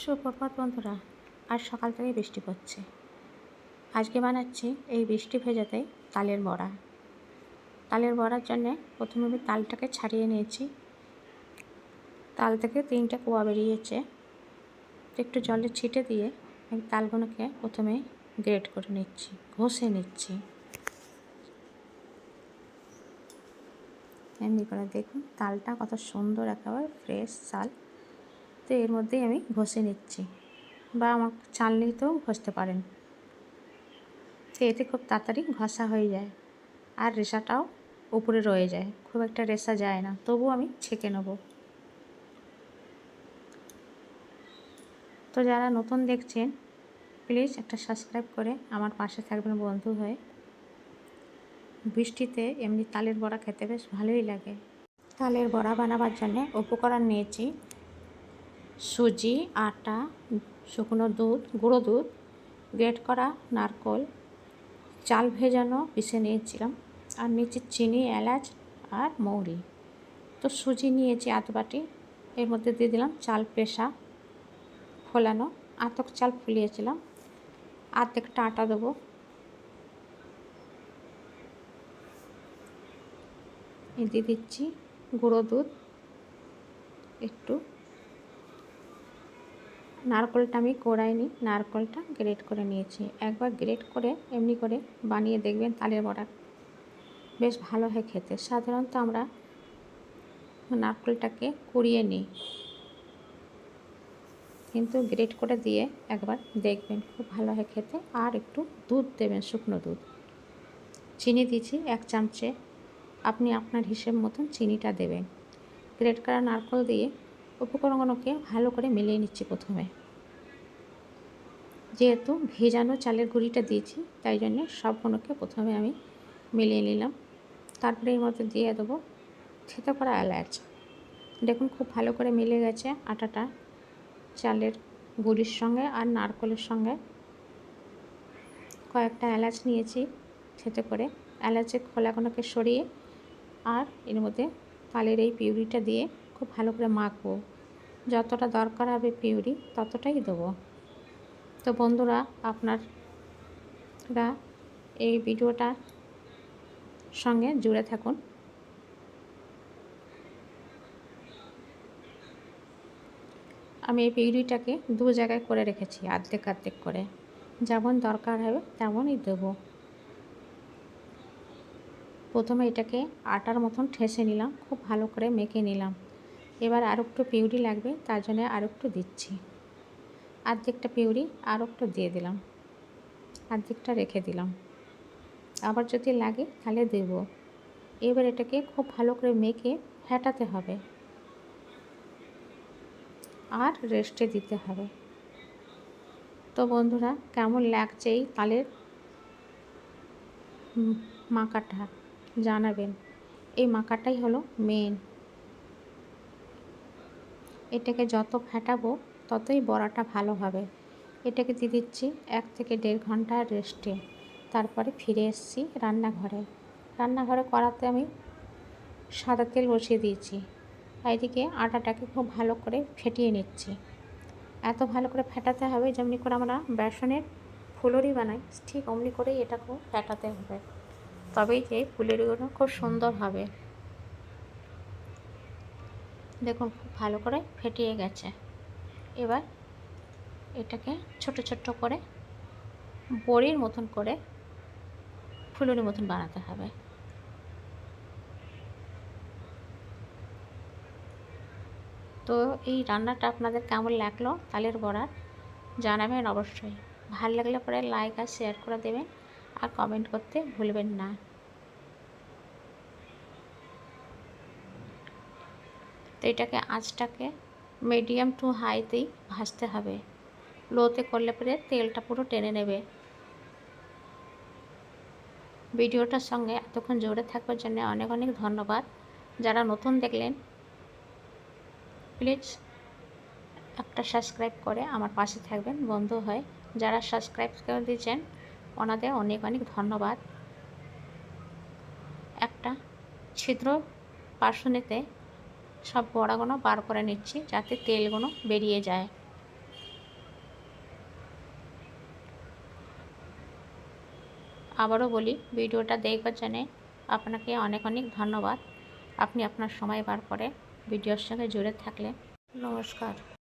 সুপ্রভাত বন্ধুরা, আজ সকাল থেকে বৃষ্টি পড়ছে। আজকে বানাচ্ছি এই বৃষ্টি ভেজাতে তালের বড়া। তালের বড়ার জন্য প্রথমে আমি তালটাকে ছাড়িয়ে নিয়েছি। তাল থেকে তিনটে কোয়া বেরিয়েছে। একটু জলে ছিটে দিয়ে আমি তালগুলোকে প্রথমে গ্রেট করে নিচ্ছি, ঘষে নিচ্ছি। এমনি করে দেখুন, তালটা কত সুন্দর, একেবারে ফ্রেশ চাল তো এর মধ্যেই আমি ঘষে নিচ্ছি। বা আমার চালনিতেও ঘষতে পারেন। তো এতে খুব তাড়াতাড়ি ঘষা হয়ে যায়। আর রেশাটাও উপরে রয়ে যায়। খুব একটা রেশা যায় না। তবু আমি ছেঁকে নেব। তো যারা নতুন দেখছেন, প্লিজ একটা সাবস্ক্রাইব করে আমার পাশে থাকবেন বন্ধু হয়ে। বৃষ্টিতে এমনি তালের বড়া খেতে বেশ ভালোই লাগে। তালের বড়া বানাবার জন্য উপকরণ নিয়েছি। সুজি, আটা, শুকনো দুধ, গুঁড়ো দুধ, গ্রেট করা নারকোল, চাল ভেজানো পিষে নিয়েছিলাম, আর নিচে চিনি, এলাচ আর মৌরি। তো সুজি নিয়েছি আধ বাটি, এর মধ্যে দিয়ে দিলাম চাল পেশা ফোলানো, আতক চাল ফুলিয়েছিলাম, আর্ধেকটা আটা দেবো। দিয়ে দিচ্ছি গুঁড়ো দুধ, একটু নারকলটা আমি কোড়াইনি নারকলটা গ্রেট করে নিয়েছি। একবার গ্রেট করে, এমনি করে বানিয়ে দেখবেন তালের বড়া। বেশ ভালো হয় খেতে। সাধারণত আমরা নারকলটাকে কুড়িয়ে নিই। কিন্তু গ্রেট করে দিয়ে একবার দেখবেন, খুব ভালো হয় খেতে। আর একটু দুধ দেবেন, শুকনো দুধ। চিনি দিয়েছি এক চামচে। আপনি আপনার হিসেব মতন চিনিটা দেবেন। গ্রেট করা নারকল দিয়ে উপকরণগুলোকে ভালো করে মিলিয়ে নিচ্ছি প্রথমে। যেহেতু ভেজানো চালের গুঁড়িটা দিয়েছি, তাই জন্য সবগুলোকে প্রথমে আমি মিলিয়ে নিলাম। তারপরে এর মধ্যে দিয়ে দেবো থেতো করা এলাচ। দেখুন খুব ভালো করে মিলে গেছে আটাটা চালের গুঁড়ির সঙ্গে আর নারকলের সঙ্গে। কয়েকটা এলাচ নিয়েছি থেতো করে। এলাচের খোলাগুলোকে সরিয়ে আর এর মধ্যে তালের এই পিউরিটা দিয়ে খুব ভালো করে মাখবো। যতটা দরকার হবে পিউরি, ততটাই দেবো। তো বন্ধুরা, আপনারা এই ভিডিওটা সঙ্গে জুড়ে থাকুন। আমি এই পিউরিটাকে দু জায়গায় করে রেখেছি, আর্ধেক আর্ধেক করে। যেমন দরকার হবে, তেমনই দেবো। প্রথমে এটাকে আটার মতন ঠেসে নিলাম, খুব ভালো করে মেখে নিলাম। এবার আর একটু পিউরি লাগবে, তার জন্য আর একটু দিচ্ছি। আর্ধেকটা পিউরি, আর একটু দিয়ে দিলাম। আর্ধেকটা রেখে দিলাম। আবার যদি লাগে, তাহলে দেব। এবার এটাকে খুব ভালো করে মেখে ফেটাতে হবে। আর রেস্টে দিতে হবে। তো বন্ধুরা, কেমন লাগছে এই তালের মাকাটা জানাবেন। এই মাকাটাই হলো মেন এটাকে যত ফেটাবো, ততই বড়াটা ভালো হবে। এটাকে দিয়ে দিচ্ছি এক থেকে দেড় ঘণ্টা রেস্টে। তারপরে ফিরে এসেছি রান্নাঘরে। রান্নাঘরে করাতে আমি সাদা তেল বসিয়ে দিয়েছি। এদিকে আটাটাকে খুব ভালো করে ফেটিয়ে নিচ্ছি। এত ভালো করে ফেটাতে হবে যেমনি করে আমরা বেসনের ফুলরি বানাই, ঠিক অমনি করেই এটাকেও ফেটাতে হবে। তবেই যে ফুলরিগুলো খুব সুন্দর হবে। দেখুন খুব ভালো করে ফেটিয়ে গেছে। এবার এটাকে ছোট ছোট করে বড়ির মতন করে ফুলুরি মতন বানাতে হবে। তো এই রান্নাটা আপনাদের কেমন লাগল? তালের বড়ার জানাবেন অবশ্যই। ভালো লাগলে পরে লাইক আর শেয়ার করে দেবেন। আর কমেন্ট করতে ভুলবেন না। তো এটাকে আঁচটাকে মিডিয়াম টু হাইতেই ভাজতে হবে। লোতে করলে পরে তেলটা পুরো টেনে নেবে। ভিডিওটার সঙ্গে এতক্ষণ জোরে থাকবার জন্য অনেক অনেক ধন্যবাদ। যারা নতুন দেখলেন প্লিজ একটা সাবস্ক্রাইব করে আমার পাশে থাকবেন, বন্ধু হয়ে। যারা সাবস্ক্রাইব করে দিয়েছেন, ওনাদের অনেক অনেক ধন্যবাদ। একটা ছিদ্র পার্শ্বনেতে সব বড়াগুলো বার করে নিচ্ছি যাতে তেলগুলো বেরিয়ে যায়। আবারও বলি, ভিডিওটা দেখবার জন্যে আপনাকে অনেক অনেক ধন্যবাদ। আপনি আপনার সময় বার করে ভিডিওর সঙ্গে জুড়ে থাকলে নমস্কার।